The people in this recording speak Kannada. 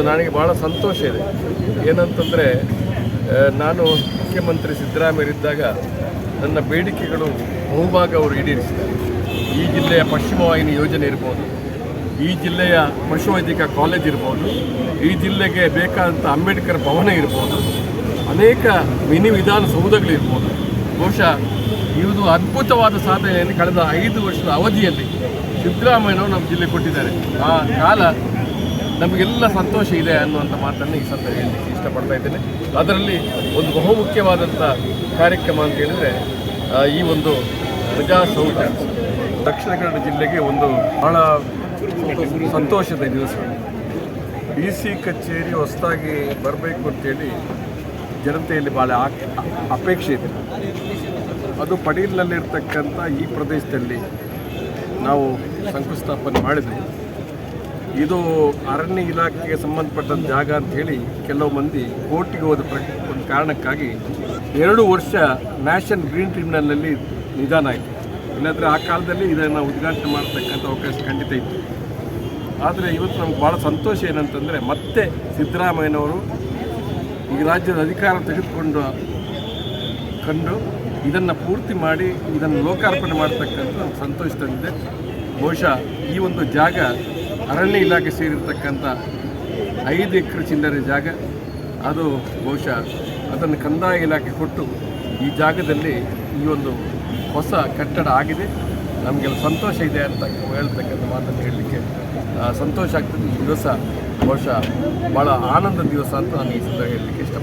ನನಗೆ ಭಾಳ ಸಂತೋಷ ಇದೆ. ಏನಂತಂದರೆ ನಾನು ಮುಖ್ಯಮಂತ್ರಿ ಸಿದ್ದರಾಮಯ್ಯರಿದ್ದಾಗ ನನ್ನ ಬೇಡಿಕೆಗಳು ಬಹುಭಾಗ ಅವರು ಈಡೇರಿಸಿದ್ದಾರೆ. ಈ ಜಿಲ್ಲೆಯ ಪಶ್ಚಿಮ ವಾಹಿನಿ ಯೋಜನೆ ಇರ್ಬೋದು, ಈ ಜಿಲ್ಲೆಯ ಪಶುವೈದ್ಯಕ ಕಾಲೇಜ್ ಇರ್ಬೋದು, ಈ ಜಿಲ್ಲೆಗೆ ಬೇಕಾದಂಥ ಅಂಬೇಡ್ಕರ್ ಭವನ ಇರ್ಬೋದು, ಅನೇಕ ಮಿನಿ ವಿಧಾನಸೌಧಗಳಿರ್ಬೋದು ಬಹುಶಃ ಇದು ಅದ್ಭುತವಾದ ಸಾಧನೆಯನ್ನು ಕಳೆದ ಐದು ವರ್ಷದ ಅವಧಿಯಲ್ಲಿ ಸಿದ್ದರಾಮಯ್ಯನವರು ನಮ್ಮ ಜಿಲ್ಲೆ ಕೊಟ್ಟಿದ್ದಾರೆ. ಆ ಕಾಲ ನಮಗೆಲ್ಲ ಸಂತೋಷ ಇದೆ ಅನ್ನುವಂಥ ಮಾತನ್ನು ಈ ಸಂದರ್ಭ ಹೇಳಲಿಕ್ಕೆ ಇಷ್ಟಪಡ್ತಾ ಇದ್ದೇನೆ. ಅದರಲ್ಲಿ ಒಂದು ಬಹುಮುಖ್ಯವಾದಂಥ ಕಾರ್ಯಕ್ರಮ ಅಂತ ಹೇಳಿದರೆ ಈ ಒಂದು ಪ್ರಜಾಸೌಧ ದಕ್ಷಿಣ ಕನ್ನಡ ಜಿಲ್ಲೆಗೆ ಒಂದು ಬಹಳ ಸಂತೋಷದ ದಿವಸ. ಡಿ ಸಿ ಕಚೇರಿ ಹೊಸದಾಗಿ ಬರಬೇಕು ಅಂತೇಳಿ ಜನತೆಯಲ್ಲಿ ಭಾಳ ಅಪೇಕ್ಷೆ ಇದೆ. ಅದು ಪಡೀಲ್ನಲ್ಲಿರ್ತಕ್ಕಂಥ ಈ ಪ್ರದೇಶದಲ್ಲಿ ನಾವು ಶಂಕುಸ್ಥಾಪನೆ ಮಾಡಿದ್ವಿ. ಇದು ಅರಣ್ಯ ಇಲಾಖೆಗೆ ಸಂಬಂಧಪಟ್ಟಂತ ಜಾಗ ಅಂತ ಹೇಳಿ ಕೆಲವು ಮಂದಿ ಕೋರ್ಟಿಗೆ ಹೋದ ಒಂದು ಕಾರಣಕ್ಕಾಗಿ ಎರಡು ವರ್ಷ ನ್ಯಾಷನ್ ಗ್ರೀನ್ ಟ್ರಿಬ್ಯುನಲ್ನಲ್ಲಿ ನಿಧಾನ ಆಯಿತು. ಇಲ್ಲಾಂದರೆ ಆ ಕಾಲದಲ್ಲಿ ಇದನ್ನು ಉದ್ಘಾಟನೆ ಮಾಡತಕ್ಕಂಥ ಅವಕಾಶ ಖಂಡಿತ ಇತ್ತು. ಆದರೆ ಇವತ್ತು ನಮ್ಗೆ ಭಾಳ ಸಂತೋಷ ಏನಂತಂದರೆ ಮತ್ತೆ ಸಿದ್ದರಾಮಯ್ಯನವರು ಈ ರಾಜ್ಯದ ಅಧಿಕಾರ ತೆಗೆದುಕೊಂಡು ಕಂಡು ಇದನ್ನು ಪೂರ್ತಿ ಮಾಡಿ ಇದನ್ನು ಲೋಕಾರ್ಪಣೆ ಮಾಡ್ತಕ್ಕಂಥ ಸಂತೋಷ ತಂದಿದೆ. ಬಹುಶಃ ಈ ಒಂದು ಜಾಗ ಅರಣ್ಯ ಇಲಾಖೆ ಸೇರಿರ್ತಕ್ಕಂಥ ಐದು ಎಕರೆ ಚಿಲ್ಲರೆ ಜಾಗ. ಅದು ಬಹುಶಃ ಅದನ್ನು ಕಂದಾಯ ಇಲಾಖೆ ಕೊಟ್ಟು ಈ ಜಾಗದಲ್ಲಿ ಈ ಒಂದು ಹೊಸ ಕಟ್ಟಡ ಆಗಿದೆ. ನಮಗೆಲ್ಲ ಸಂತೋಷ ಇದೆ ಅಂತ ಹೇಳ್ತಕ್ಕಂಥ ಮಾತನ್ನು ಹೇಳಲಿಕ್ಕೆ ಸಂತೋಷ ಆಗ್ತದೆ. ಈ ದಿವಸ ಬಹುಶಃ ಭಾಳ ಆನಂದ ದಿವಸ ಅಂತ ನಾನು ಈ ಸಂದರ್ಭ ಹೇಳಲಿಕ್ಕೆ ಇಷ್ಟಪಡ್ತಾ ಇದ್ದೀನಿ